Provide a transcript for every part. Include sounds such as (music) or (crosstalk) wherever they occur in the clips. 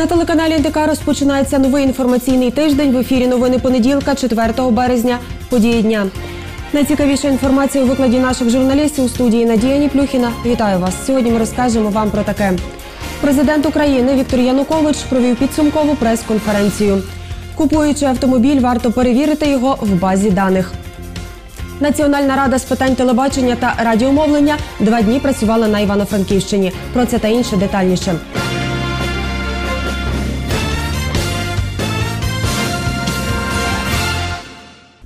На телеканалі НТК розпочинається новий інформаційний тиждень. В ефірі новини понеділка, 4 березня. Події дня. Найцікавіша інформація у викладі наших журналістів у студії Надія Ніплюхіна. Вітаю вас. Сьогодні ми розкажемо вам про таке. Президент України Віктор Янукович провів підсумкову прес-конференцію. Купуючи автомобіль, варто перевірити його в базі даних. Національна рада з питань телебачення та радіомовлення два дні працювала на Івано-Франківщині. Про це та інше детальніше.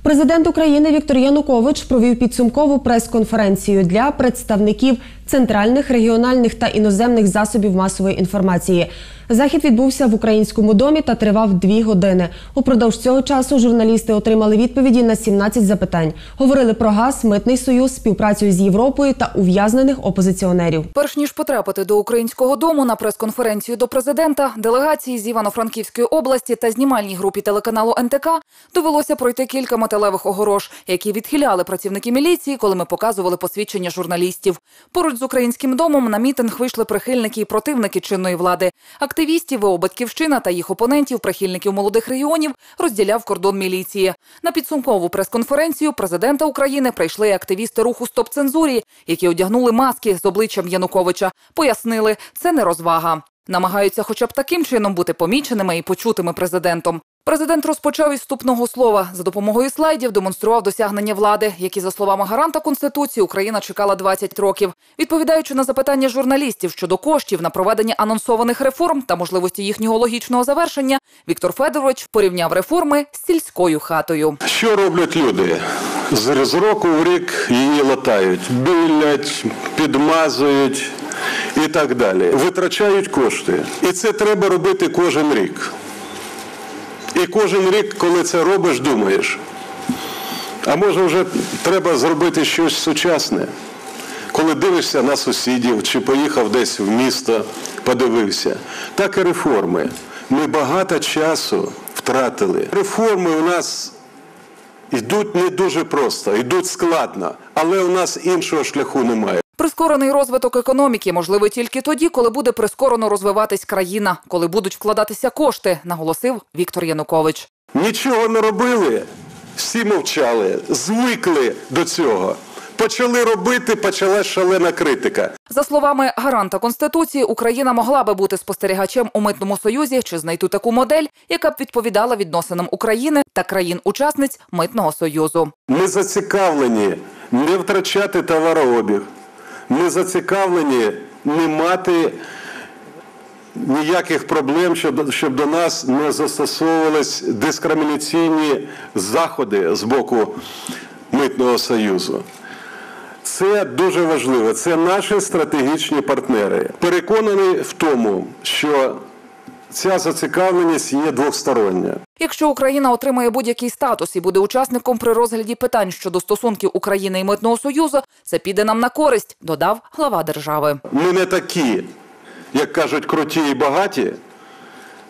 Президент України Віктор Янукович провів підсумкову прес-конференцію для представників центральних, регіональних та іноземних засобів масової інформації. Захід відбувся в українському домі та тривав дві години. Упродовж цього часу журналісти отримали відповіді на 17 запитань. Говорили про газ, митний союз, співпрацю з Європою та ув'язнених опозиціонерів. Перш ніж потрапити до українського дому на прес-конференцію до президента, делегації з Івано-Франківської області та знімальній групі телеканалу НТК довелося пройти кілька металевих огорож, які відхиляли працівники міліції, коли ми показували посвідчення журналістів. Поруч з українським домом на мітинг вийшли прихильники і противники чинної влади. Активістів ВО «Батьківщина» та їх опонентів, прихильників молодих регіонів, розділяв кордон міліції. На підсумкову прес-конференцію президента України прийшли активісти руху Стоп цензурі, які одягнули маски з обличчям Януковича. Пояснили, це не розвага. Намагаються, хоча б таким чином бути поміченими і почутими президентом. Президент розпочав із вступного слова. За допомогою слайдів демонстрував досягнення влади, які, за словами гаранта конституції, Україна чекала 20 років. Відповідаючи на запитання журналістів щодо коштів на проведення анонсованих реформ та можливості їхнього логічного завершення, Віктор Федорович порівняв реформи з сільською хатою. Що роблять люди? З року в рік її латають, білять, підмазують і так далі. Витрачають кошти. І це треба робити кожен рік. І кожен рік, коли це робиш, думаєш. А може вже треба зробити щось сучасне. Коли дивишся на сусідів чи поїхав десь в місто, подивився. Так і реформи. Ми багато часу втратили. Реформи у нас йдуть не дуже просто, йдуть складно, але у нас іншого шляху немає. Прискорений розвиток економіки можливий тільки тоді, коли буде прискорено розвиватись країна, коли будуть вкладатися кошти, наголосив Віктор Янукович. Нічого не робили, всі мовчали, звикли до цього. Почали робити, почалась шалена критика. За словами гаранта конституції, Україна могла би бути спостерігачем у митному союзі чи знайти таку модель, яка б відповідала відносинам України та країн-учасниць митного союзу. Ми зацікавлені не втрачати товарообіг. Ми зацікавлені не мати ніяких проблем, щоб, щоб до нас не застосовувались дискримінаційні заходи з боку Митного Союзу. Це дуже важливо. Це наші стратегічні партнери. Переконаний в тому, що ця зацікавленість є двостороння. Якщо Україна отримає будь-який статус і буде учасником при розгляді питань щодо стосунків України і митного союзу, це піде нам на користь, додав глава держави. Ми не такі, як кажуть, круті і багаті,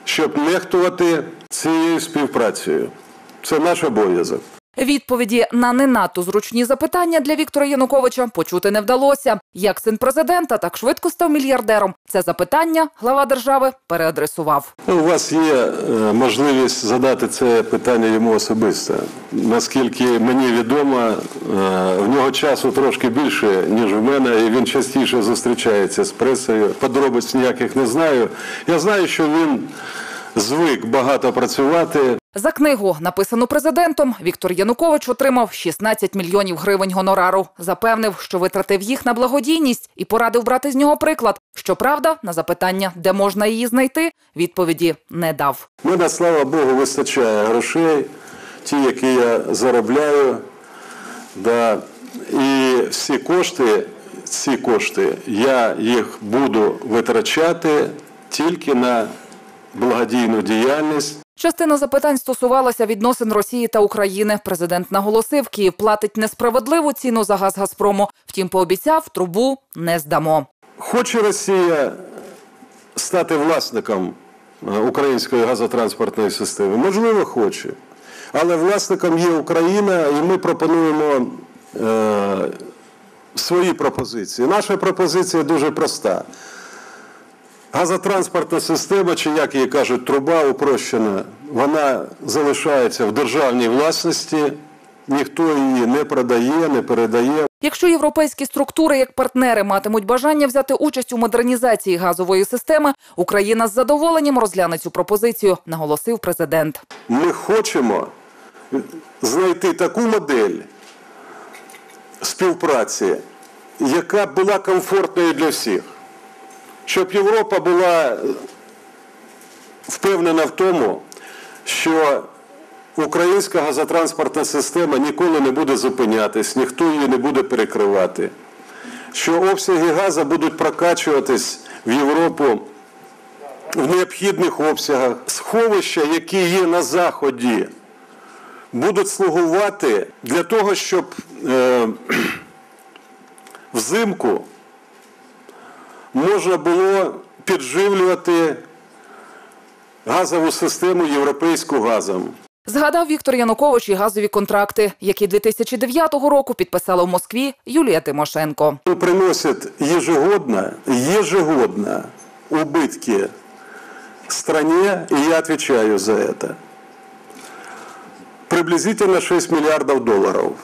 щоб нехтувати цією співпрацею. Це наш обов'язок. Відповіді на не надто зручні запитання для Віктора Януковича почути не вдалося. Як син президента так швидко став мільярдером. Це запитання глава держави переадресував. У вас є е, можливість задати це питання йому особисто. Наскільки мені відомо, е, в нього часу трошки більше, ніж в мене, і він частіше зустрічається з пресою. Подробиць ніяких не знаю. Я знаю, що він звик багато працювати. За книгу, написану президентом, Віктор Янукович отримав 16 мільйонів гривень гонорару. Запевнив, що витратив їх на благодійність і порадив брати з нього приклад. Щоправда, на запитання, де можна її знайти, відповіді не дав. Мене, слава Богу, вистачає грошей, ті, які я заробляю. Да. І всі кошти, ці кошти, я їх буду витрачати тільки на благодійну діяльність. Частина запитань стосувалася відносин Росії та України. Президент наголосив, Київ платить несправедливу ціну за газ Газпрому. Втім, пообіцяв, трубу не здамо. Хоче Росія стати власником е, української газотранспортної системи? Можливо, хоче. Але власником є Україна, і ми пропонуємо е, свої пропозиції. Наша пропозиція дуже проста. Газотранспортна система, чи як її кажуть, труба упрощена, вона залишається в державній власності, ніхто її не продає, не передає. Якщо європейські структури як партнери матимуть бажання взяти участь у модернізації газової системи, Україна з задоволенням розгляне цю пропозицію, наголосив президент. Ми хочемо знайти таку модель співпраці, яка була комфортною для всіх, щоб Європа була впевнена в тому, що українська газотранспортна система ніколи не буде зупинятись, ніхто її не буде перекривати, що обсяги газу будуть прокачуватись в Європу в необхідних обсягах. Сховища, які є на Заході, будуть слугувати для того, щоб е, (clears throat) взимку можна було підживлювати газову систему європейську газом. Згадав Віктор Янукович і газові контракти, які 2009 року підписала в Москві Юлія Тимошенко. Приносят ежегодно, ежегодно убытки стране, и я отвечаю за это. Приблизительно 6 миллиардов долларов.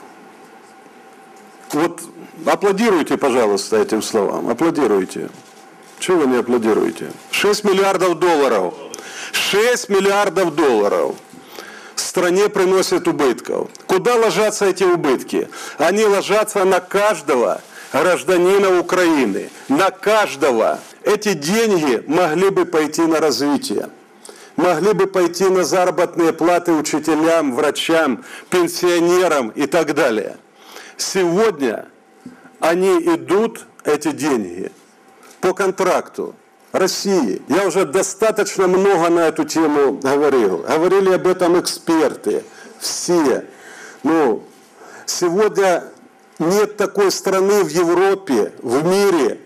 Вот аплодируйте, пожалуйста, этим словам. Аплодируйте. Чего вы не аплодируете? 6 миллиардов долларов. 6 миллиардов долларов стране приносят убытков. Куда ложатся эти убытки? Они ложатся на каждого гражданина Украины. На каждого. Эти деньги могли бы пойти на развитие. Могли бы пойти на заработные платы учителям, врачам, пенсионерам и так далее. Сегодня они идут, эти деньги, по контракту России. Я уже достаточно много на эту тему говорил. Говорили об этом эксперты, все. Ну, сегодня нет такой страны в Европе, в мире,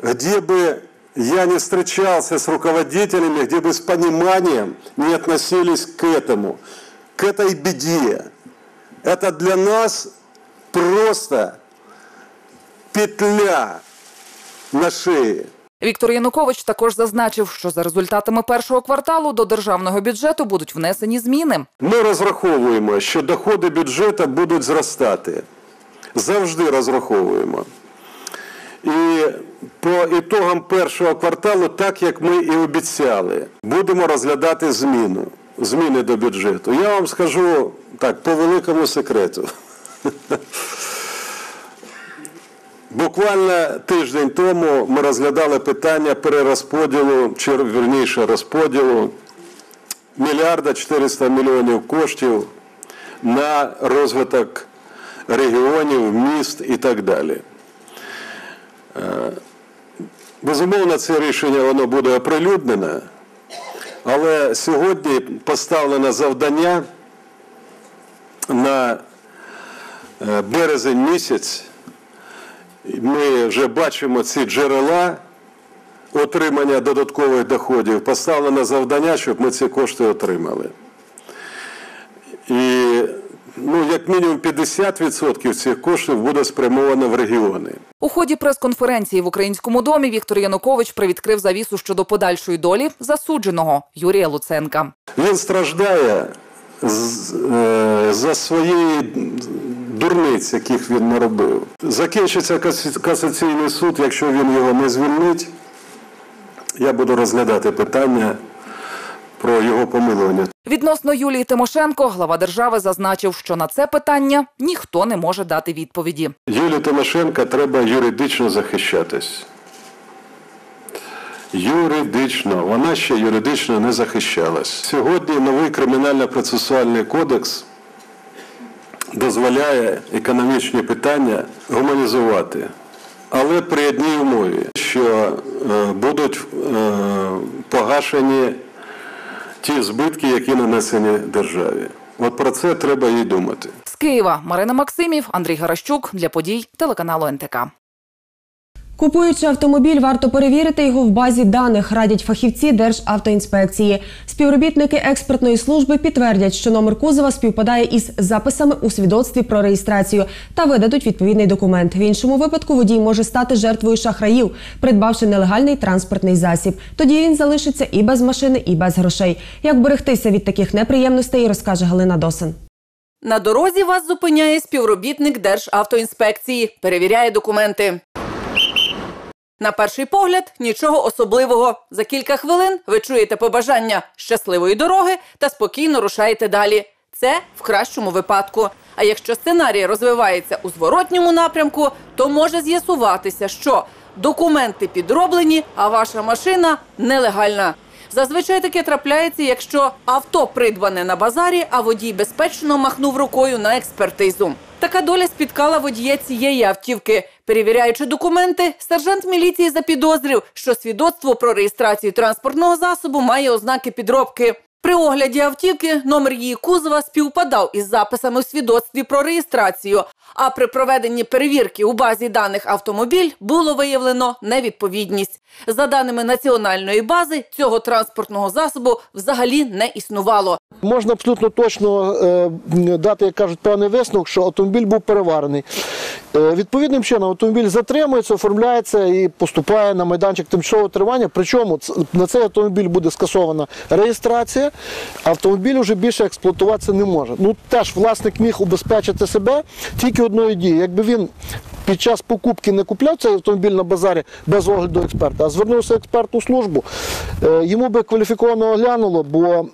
где бы я не встречался с руководителями, где бы с пониманием не относились к этому, к этой беде. Это для нас просто петля на шее. Віктор Янукович також зазначив, що за результатами першого кварталу до державного бюджету будуть внесені зміни. Ми розраховуємо, що доходи бюджету будуть зростати. Завжди розраховуємо. І по ітогам першого кварталу, так як ми і обіцяли, будемо розглядати зміну, зміни до бюджету. Я вам скажу так, по великому секрету. (laughs) Буквально тиждень тому ми розглядали питання перерозподілу, чи вірніше розподілу мільярда 400 мільйонів коштів на розвиток регіонів, міст і так далі. Е, Безумовно, це рішення воно буде оприлюднене, але сьогодні поставлено завдання на е, березень місяць. Ми вже бачимо ці джерела отримання додаткових доходів. Поставлено завдання, щоб ми ці кошти отримали. І ну, як мінімум 50% цих коштів буде спрямовано в регіони. У ході прес-конференції в Українському домі Віктор Янукович привідкрив завісу щодо подальшої долі засудженого Юрія Луценка. Він страждає за свої дурниць, яких він наробив. Закінчиться кас- касаційний суд, якщо він його не звільнить, я буду розглядати питання про його помилування. Відносно Юлії Тимошенко, глава держави зазначив, що на це питання ніхто не може дати відповіді. Юлію Тимошенко треба юридично захищатись. Юридично. Вона ще юридично не захищалась. Сьогодні новий кримінально-процесуальний кодекс дозволяє економічні питання гуманізувати. Але при одній умові, що е, будуть е, погашені ті збитки, які нанесені державі. От про це треба їй думати. З Києва Марина Максимів, Андрій Гаращук для подій телеканалу НТК. Купуючи автомобіль, варто перевірити його в базі даних, радять фахівці Державтоінспекції. Співробітники експертної служби підтвердять, що номер кузова співпадає із записами у свідоцтві про реєстрацію та видадуть відповідний документ. В іншому випадку водій може стати жертвою шахраїв, придбавши нелегальний транспортний засіб. Тоді він залишиться і без машини, і без грошей. Як берегтися від таких неприємностей, розкаже Галина Досин. На дорозі вас зупиняє співробітник Державтоінспекції, перевіряє документи. На перший погляд нічого особливого. За кілька хвилин ви чуєте побажання щасливої дороги та спокійно рушаєте далі. Це в кращому випадку. А якщо сценарій розвивається у зворотньому напрямку, то може з'ясуватися, що документи підроблені, а ваша машина нелегальна. Зазвичай таке трапляється, якщо авто придбане на базарі, а водій безпечно махнув рукою на експертизу. Така доля спіткала водія цієї автівки. Перевіряючи документи, сержант міліції запідозрив, що свідоцтво про реєстрацію транспортного засобу має ознаки підробки. При огляді автівки номер її кузова співпадав із записами в свідоцтві про реєстрацію. А при проведенні перевірки у базі даних автомобіль було виявлено невідповідність. За даними національної бази, цього транспортного засобу взагалі не існувало. Можна абсолютно точно е, дати, як кажуть, певний висновок, що автомобіль був переварений. Е, відповідним чином автомобіль затримується, оформляється і поступає на майданчик тимчасового тривання. Причому на цей автомобіль буде скасована реєстрація, автомобіль вже більше експлуатуватися не може. Ну теж власник міг убезпечити себе тільки одною дією. Якби він під час покупки не купляв цей автомобіль на базарі без огляду експерта, а звернувся в експертну службу, е, йому би кваліфіковано оглянуло, бо е,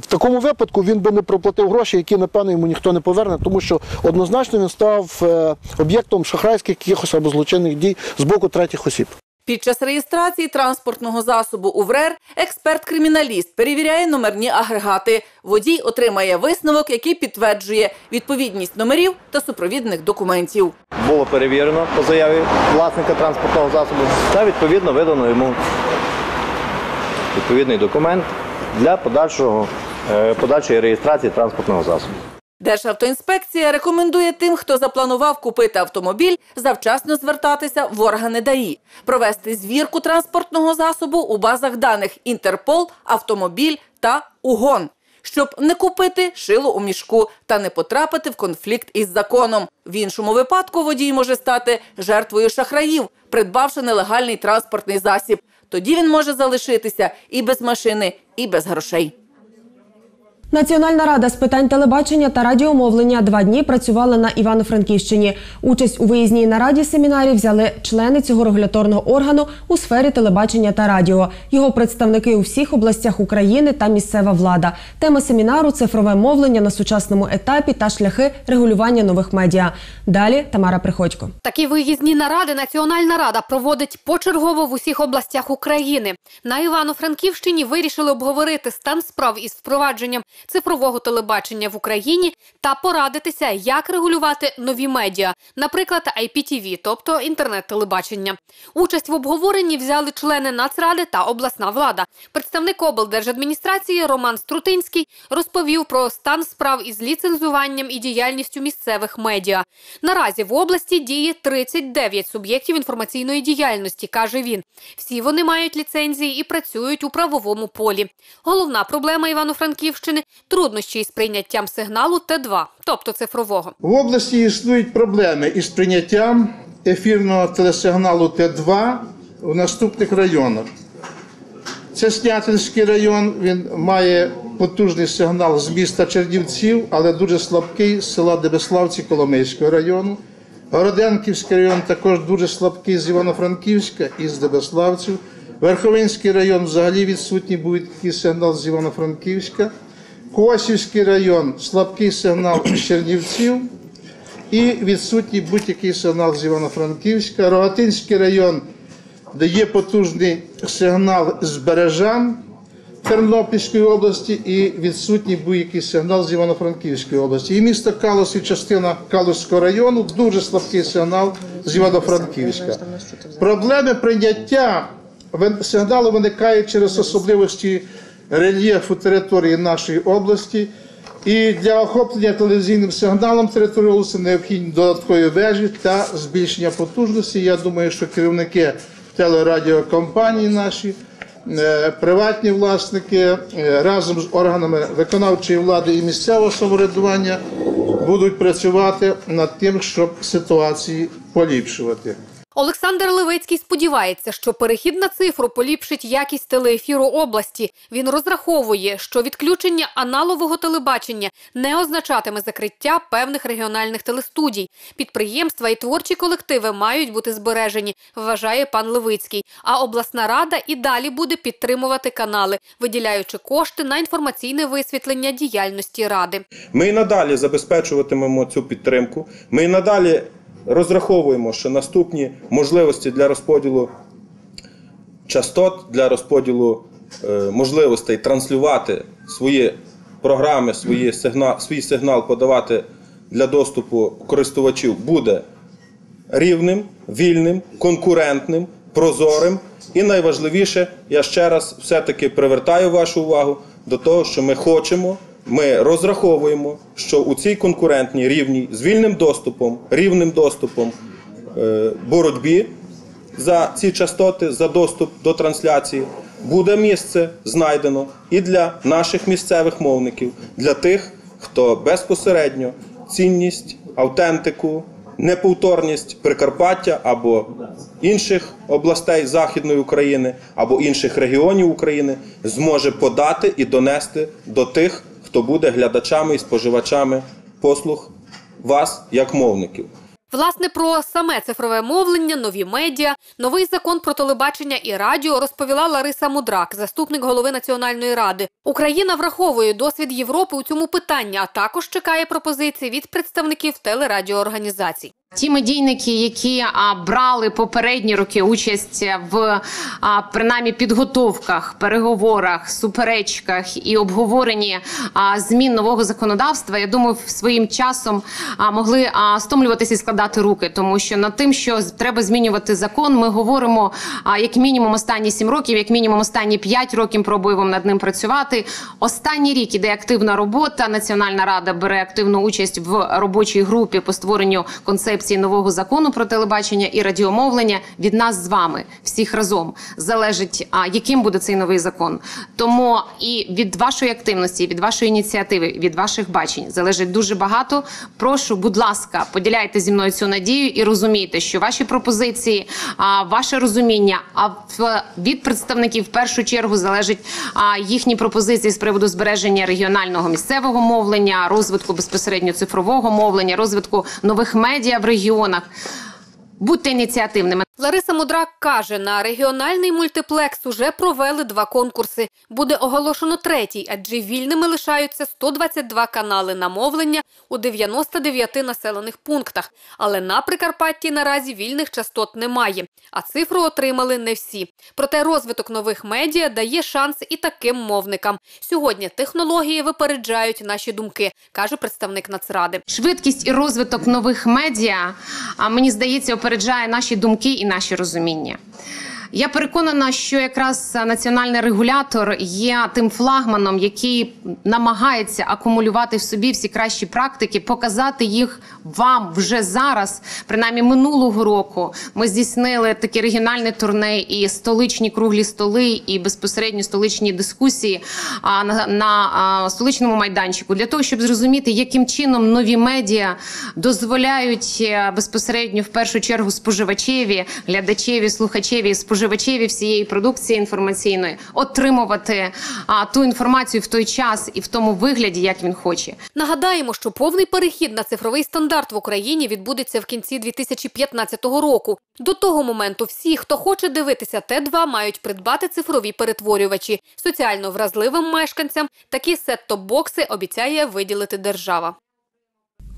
в такому випадку він би не проплатив гроші, які, напевно, йому ніхто не поверне, тому що однозначно він став е, об'єктом шахрайських якихось або злочинних дій з боку третіх осіб. Під час реєстрації транспортного засобу у ВРЕР експерт-криміналіст перевіряє номерні агрегати. Водій отримає висновок, який підтверджує відповідність номерів та супровідних документів. було перевірено по заяві власника транспортного засобу та відповідно видано йому відповідний документ для е, подальшої реєстрації транспортного засобу. Державтоінспекція рекомендує тим, хто запланував купити автомобіль, завчасно звертатися в органи ДАІ, провести звірку транспортного засобу у базах даних Інтерпол, Автомобіль та УГОН, щоб не купити шило у мішку та не потрапити в конфлікт із законом. В іншому випадку водій може стати жертвою шахраїв, придбавши нелегальний транспортний засіб. Тоді він може залишитися і без машини, і без грошей. Національна рада з питань телебачення та радіомовлення два дні працювала на Івано-Франківщині. Участь у виїзній нараді семінарі взяли члени цього регуляторного органу у сфері телебачення та радіо. Його представники у всіх областях України та місцева влада. Тема семінару цифрове мовлення на сучасному етапі та шляхи регулювання нових медіа. Далі Тамара Приходько. Такі виїзні наради Національна рада проводить почергово в усіх областях України. На Івано-Франківщині вирішили обговорити стан справ із впровадженням цифрового телебачення в Україні та порадитися, як регулювати нові медіа, наприклад, IPTV, тобто інтернет-телебачення. Участь в обговоренні взяли члени Нацради та обласна влада. Представник облдержадміністрації Роман Струтинський розповів про стан справ із ліцензуванням і діяльністю місцевих медіа. Наразі в області діє 39 суб'єктів інформаційної діяльності, каже він. Всі вони мають ліцензії і працюють у правовому полі. Головна проблема Івано-Франківщини труднощі із прийняттям сигналу Т2, тобто цифрового. В області існують проблеми із прийняттям ефірного телесигналу Т2 у наступних районах. Це Снятинський район, він має потужний сигнал з міста Чернівців, але дуже слабкий з села Дебеславці Коломийського району. Городенківський район також дуже слабкий з Івано-Франківська і з Дебеславців. Верховинський район взагалі відсутній буде такий сигнал з Івано-Франківська. Косівський район слабкий сигнал з Чернівців і відсутній будь-який сигнал з Івано-Франківська. Рогатинський район дає потужний сигнал з Бережан Тернопільської області і відсутній будь-який сигнал з Івано-Франківської області. І місто Калус і частина Калузького району дуже слабкий сигнал з Івано-Франківська. Проблеми прийняття сигналу виникають через особливості рельєфу території нашої області І для охоплення телевізійним сигналом території області необхідні додаткові вежі та збільшення потужності. Я думаю, що керівники телерадіокомпаній наші, е, приватні власники е, разом з органами виконавчої влади і місцевого самоврядування будуть працювати над тим, щоб ситуації поліпшувати. Олександр Левицький сподівається, що перехід на цифру поліпшить якість телеефіру області. Він розраховує, що відключення аналогового телебачення не означатиме закриття певних регіональних телестудій. Підприємства і творчі колективи мають бути збережені, вважає пан Левицький. А обласна рада і далі буде підтримувати канали, виділяючи кошти на інформаційне висвітлення діяльності ради. Ми і надалі забезпечуватимемо цю підтримку. Ми і надалі розраховуємо, що наступні можливості для розподілу частот, для розподілу е, можливостей транслювати свої програми, свої сигнал, свій сигнал подавати для доступу користувачів буде рівним, вільним, конкурентним, прозорим. І найважливіше, я ще раз все-таки привертаю вашу увагу до того, що ми хочемо, ми розраховуємо, що у цій конкурентній рівній з вільним доступом, рівним доступом е, боротьбі за ці частоти, за доступ до трансляції, буде місце знайдено і для наших місцевих мовників, для тих, хто безпосередньо цінність, автентику, неповторність Прикарпаття або інших областей Західної України або інших регіонів України зможе подати і донести до тих, хто буде глядачами і споживачами послуг вас як мовників. Власне, про саме цифрове мовлення, нові медіа, новий закон про телебачення і радіо розповіла Лариса Мудрак, заступник голови Національної ради. Україна враховує досвід Європи у цьому питанні, а також чекає пропозиції від представників телерадіоорганізацій. Ті медійники, які а, брали попередні роки участь в а, принаймні підготовках, переговорах, суперечках і обговоренні а, змін нового законодавства, я думаю, своїм часом а, могли а, стомлюватися і складати руки, тому що над тим, що треба змінювати закон, ми говоримо а, як мінімум останні сім років, як мінімум останні п'ять років пробуємо над ним працювати. Останній рік іде активна робота. Національна рада бере активну участь в робочій групі по створенню концепції нового закону про телебачення і радіомовлення. Від нас з вами всіх разом залежить, а яким буде цей новий закон. Тому і від вашої активності, від вашої ініціативи, від ваших бачень залежить дуже багато. Прошу, будь ласка, поділяйте зі мною цю надію і розумійте, що ваші пропозиції, ваше розуміння, а від представників в першу чергу залежить їхні пропозиції з приводу збереження регіонального місцевого мовлення, розвитку безпосередньо цифрового мовлення, розвитку нових медіа в регіонах. Будьте ініціативними. Лариса Мудрак каже, на регіональний мультиплекс уже провели два конкурси. Буде оголошено третій, адже вільними лишаються 122 канали на мовлення у 99 населених пунктах. Але на Прикарпатті наразі вільних частот немає, а цифру отримали не всі. Проте розвиток нових медіа дає шанс і таким мовникам. Сьогодні технології випереджають наші думки, каже представник Нацради. Швидкість і розвиток нових медіа, мені здається, опереджає наші думки і наші розуміння. Я переконана, що якраз національний регулятор є тим флагманом, який намагається акумулювати в собі всі кращі практики, показати їх вам вже зараз. Принаймні минулого року ми здійснили таке регіональне турне і столичні круглі столи, і безпосередньо столичні дискусії на, на столичному майданчику для того, щоб зрозуміти, яким чином нові медіа дозволяють е, безпосередньо в першу чергу споживачеві, глядачеві, слухачеві, споживачеві всієї продукції інформаційної отримувати а, ту інформацію в той час і в тому вигляді, як він хоче. Нагадаємо, що повний перехід на цифровий стандарт в Україні відбудеться в кінці 2015 року. До того моменту всі, хто хоче дивитися Т2, мають придбати цифрові перетворювачі. Соціально вразливим мешканцям такі сет-топ-бокси обіцяє виділити держава.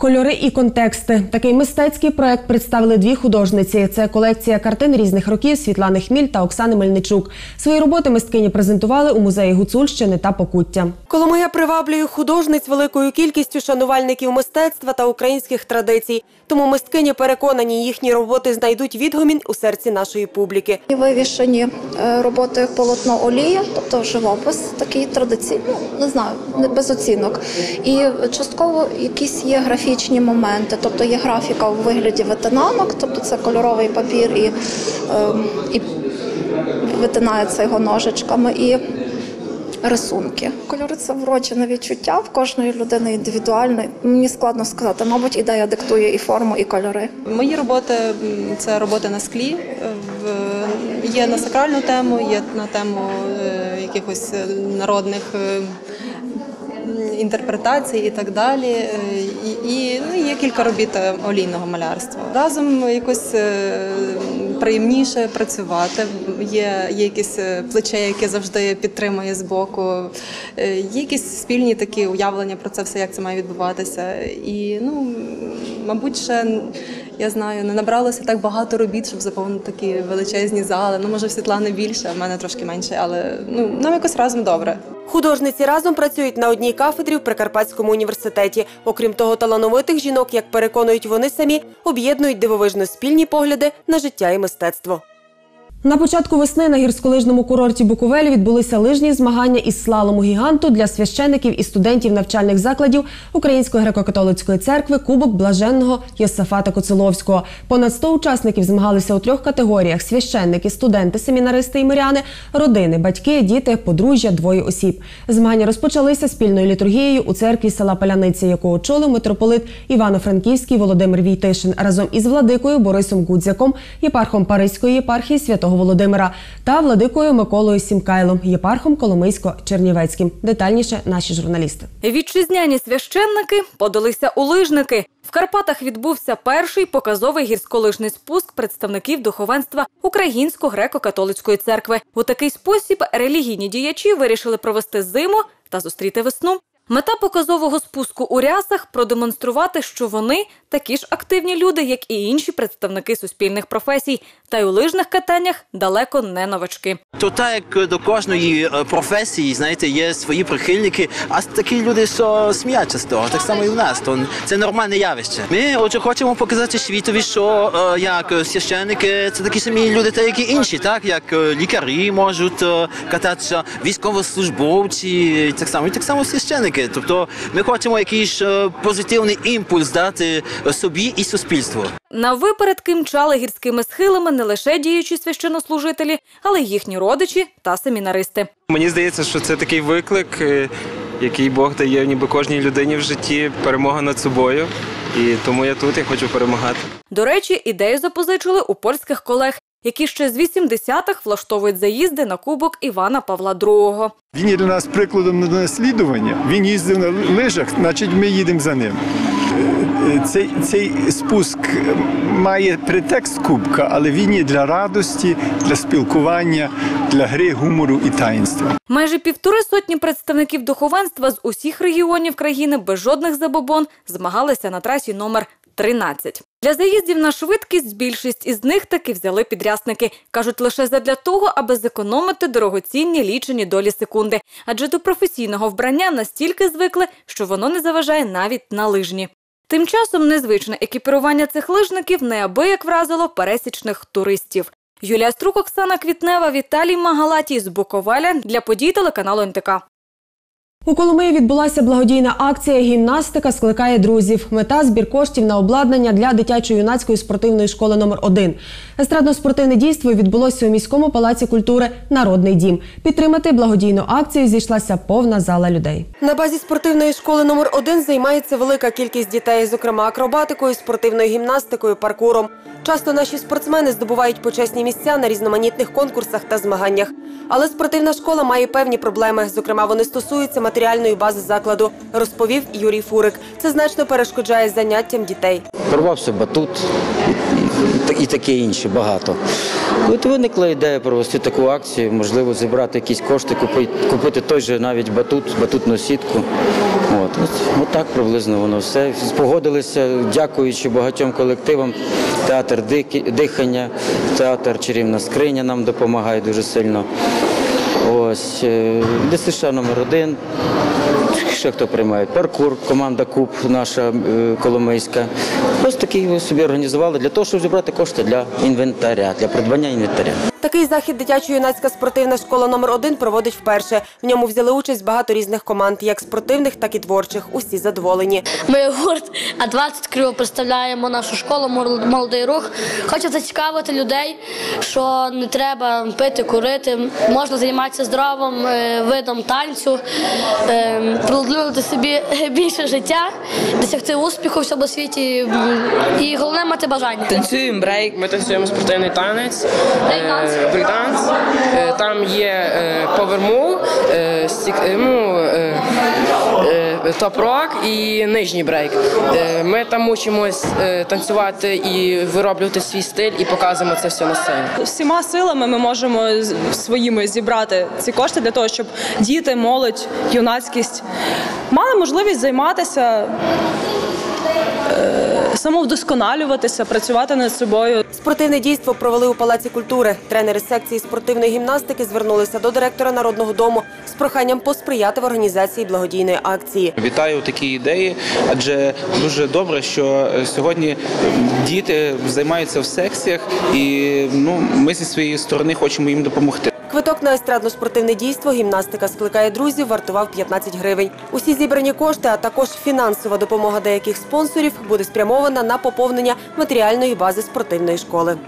Кольори і контексти. Такий мистецький проект представили дві художниці. Це колекція картин різних років Світлани Хміль та Оксани Мельничук. Свої роботи мисткині презентували у музеї Гуцульщини та Покуття. Коломия приваблює художниць великою кількістю шанувальників мистецтва та українських традицій. Тому мисткині переконані, їхні роботи знайдуть відгомін у серці нашої публіки. І Вивішені е, роботи полотно олія, тобто живопис, такий традиційний, ну, не знаю, не без оцінок. І частково якісь є графічні моменти, тобто є графіка у вигляді витинанок, тобто це кольоровий папір і, е, і витинається його ножичками. І Рисунки. Кольори це вроджене відчуття в кожної людини індивідуальне. Мені складно сказати, мабуть, ідея диктує і форму, і кольори. Мої роботи це роботи на склі. Є на сакральну тему, є на тему е, якихось народних е, інтерпретацій і так далі. Е, І, і ну, є кілька робіт е, олійного малярства. Разом якось е, приємніше працювати. Є, є якесь плече, яке завжди підтримує збоку. Е, Є якісь спільні такі уявлення про це все, як це має відбуватися. І ну, мабуть, ще я знаю, не набралося так багато робіт, щоб заповнити такі величезні зали. Ну, може, в Світлани більше, в мене трошки менше, але ну, нам якось разом добре. Художниці разом працюють на одній кафедрі в Прикарпатському університеті. Окрім того, талановитих жінок, як переконують вони самі, об'єднують дивовижно спільні погляди на життя і мистецтво. На початку весни на гірськолижному курорті Буковель відбулися лижні змагання із слалому гіганту для священиків і студентів навчальних закладів Української греко-католицької церкви Кубок блаженного Йосафата Коцеловського. Понад 100 учасників змагалися у трьох категоріях: священники, студенти, семінаристи і миряни, родини, батьки, діти, подружжя, двоє осіб. Змагання розпочалися спільною літургією у церкві села Паляниця, яку очолив митрополит Івано-Франківський Володимир Війтишин разом із владикою Борисом Гудзяком, єпархом Паризької єпархії святого Володимира та владикою Миколою Сімкайлом, єпархом Коломийсько-Чернівецьким. Детальніше наші журналісти. Вітчизняні священники подалися у лижники. В Карпатах відбувся перший показовий гірськолижний спуск представників духовенства Українсько-греко-католицької церкви. У такий спосіб релігійні діячі вирішили провести зиму та зустріти весну. Мета показового спуску у рясах продемонструвати, що вони такі ж активні люди, як і інші представники суспільних професій, та й у лижних катаннях далеко не новачки. То так як до кожної е, професії, знаєте, є свої прихильники, а такі люди, що сміються з того, так само і в нас. То це нормальне явище. Ми отже хочемо показати світові, що е, як е, священники, це такі самі люди, та як і інші, так як лікарі можуть кататися, військовослужбовці, так само, і так само священики. Тобто ми хочемо якийсь е, позитивний імпульс дати собі і суспільству. На випередки мчали гірськими схилами не лише діючі священнослужителі, але й їхні родичі та семінаристи. Мені здається, що це такий виклик, е, який Бог дає ніби кожній людині в житті перемога над собою. І тому я тут і хочу перемагати. До речі, ідею запозичили у польських колег, які ще з 80-х влаштовують заїзди на кубок Івана Павла II. Він є для нас прикладом на наслідування. Він їздив на лижах, значить ми їдемо за ним. Е, Цей, цей спуск має претекст кубка, але він є для радості, для спілкування, для гри, гумору і таїнства. Майже півтори сотні представників духовенства з усіх регіонів країни без жодних забобон змагалися на трасі номер 13. Для заїздів на швидкість більшість із них таки взяли підрясники. Кажуть, лише задля того, аби зекономити дорогоцінні лічені долі секунди. Адже до професійного вбрання настільки звикли, що воно не заважає навіть на лижні. Тим часом незвичне екіпірування цих лижників неабияк вразило пересічних туристів. Юлія Струк, Оксана Квітнева, Віталій Магалатій з Буковеля для подій телеканалу НТК. У Коломиї відбулася благодійна акція Гімнастика скликає друзів. Мета збір коштів на обладнання для дитячо-юнацької спортивної школи номер 1 Естрадно-спортивне дійство відбулося у міському палаці культури Народний дім. Підтримати благодійну акцію зійшлася повна зала людей. На базі спортивної школи номер 1 займається велика кількість дітей, зокрема акробатикою, спортивною гімнастикою, паркуром. Часто наші спортсмени здобувають почесні місця на різноманітних конкурсах та змаганнях. Але спортивна школа має певні проблеми. Зокрема, вони стосуються матеріальної бази закладу, розповів Юрій Фурик. Це значно перешкоджає заняттям дітей. Порвався батут і, таке інше багато. От виникла ідея провести таку акцію, можливо, зібрати якісь кошти, купити, купити той же навіть батут, батутну сітку. От, от, от так приблизно воно все. Погодилися, дякуючи багатьом колективам. Театр дихання, театр Чарівна скриня нам допомагає дуже сильно. Ось е, ДСШ номер один. Ще хто приймає паркур, команда Куб наша е, коломийська. Ось такий собі організували для того, щоб зібрати кошти для інвентаря, для придбання інвентаря. Такий захід дитячо-юнацька спортивна школа номер 1 проводить вперше. В ньому взяли участь багато різних команд, як спортивних, так і творчих. Усі задоволені. Ми гурт А20 Крил представляємо нашу школу Молодий рух. Хочу зацікавити людей, що не треба пити, курити, можна займатися здоровим е, видом танцю, е, продовжувати собі (laughs) більше життя, досягти успіху в цьому світі і головне мати бажання. Танцюємо брейк, ми танцюємо спортивний танець, брейкданс. Е, Там є е, повермул, е, ну, топ-рок і нижній брейк. Ми там учимось танцювати і вироблювати свій стиль і показуємо це все на сцені. Всіма силами ми можемо своїми зібрати ці кошти для того, щоб діти, молодь, юнацькість мали можливість займатися. Самовдосконалюватися, працювати над собою. Спортивне дійство провели у Палаці культури. Тренери секції спортивної гімнастики звернулися до директора народного дому з проханням посприяти в організації благодійної акції. Вітаю такі ідеї, адже дуже добре, що е, сьогодні діти займаються в секціях, і ну ми зі своєї сторони хочемо їм допомогти. Квиток на естрадно-спортивне дійство гімнастика скликає друзів вартував 15 гривень. Усі зібрані кошти, а також фінансова допомога деяких спонсорів буде спрямована на поповнення матеріальної бази спортивної школи.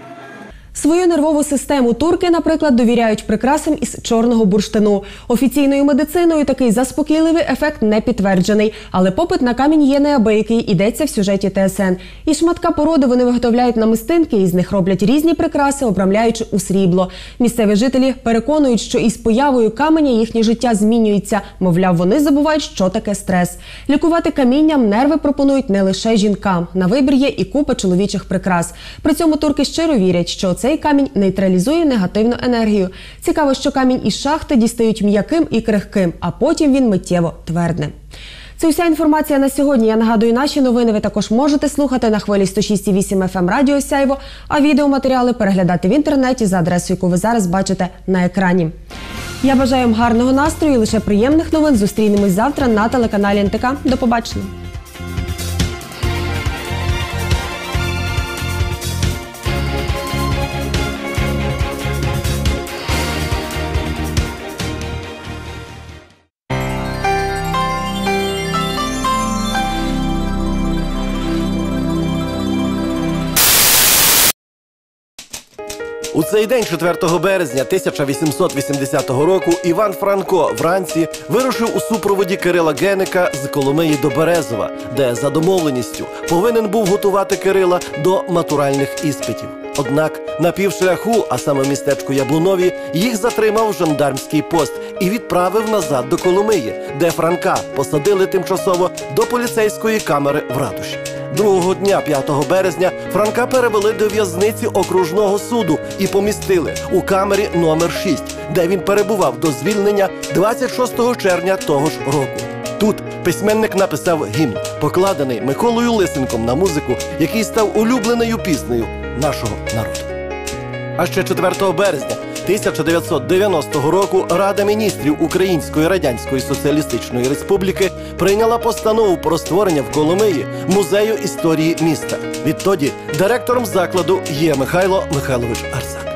Свою нервову систему турки, наприклад, довіряють прикрасам із чорного бурштину. Офіційною медициною такий заспокійливий ефект не підтверджений, але попит на камінь є неабиякий, йдеться в сюжеті ТСН. І шматка породи вони виготовляють намистинки, і з них роблять різні прикраси, обрамляючи у срібло. Місцеві жителі переконують, що із появою каменя їхнє життя змінюється. Мовляв, вони забувають, що таке стрес. Лікувати камінням нерви пропонують не лише жінкам. На вибір є і купа чоловічих прикрас. При цьому турки щиро вірять, що цей камінь нейтралізує негативну енергію. Цікаво, що камінь із шахти дістають м'яким і крихким, а потім він миттєво твердне. Це вся інформація на сьогодні. Я нагадую, наші новини ви також можете слухати на хвилі 106,8 FM Радіо Сяйво, а відеоматеріали переглядати в інтернеті за адресою, яку ви зараз бачите на екрані. Я бажаю вам гарного настрою і лише приємних новин. Зустрінемось завтра на телеканалі НТК. До побачення. У цей день, 4 березня 1880 року, Іван Франко вранці вирушив у супроводі Кирила Геника з Коломиї до Березова, де за домовленістю повинен був готувати Кирила до матуральних іспитів. Однак на півшляху, а саме містечку Яблунові, їх затримав жандармський пост і відправив назад до Коломиї, де Франка посадили тимчасово до поліцейської камери в ратуші. Другого дня, 5 березня, Франка перевели до в'язниці окружного суду і помістили у камері номер 6, де він перебував до звільнення 26 червня того ж року. Тут письменник написав гімн, покладений Миколою Лисенком на музику, який став улюбленою піснею нашого народу. А ще 4 березня 1990 року Рада міністрів Української Радянської Соціалістичної Республіки прийняла постанову про створення в Коломиї музею історії міста. Відтоді директором закладу є Михайло Михайлович Арса.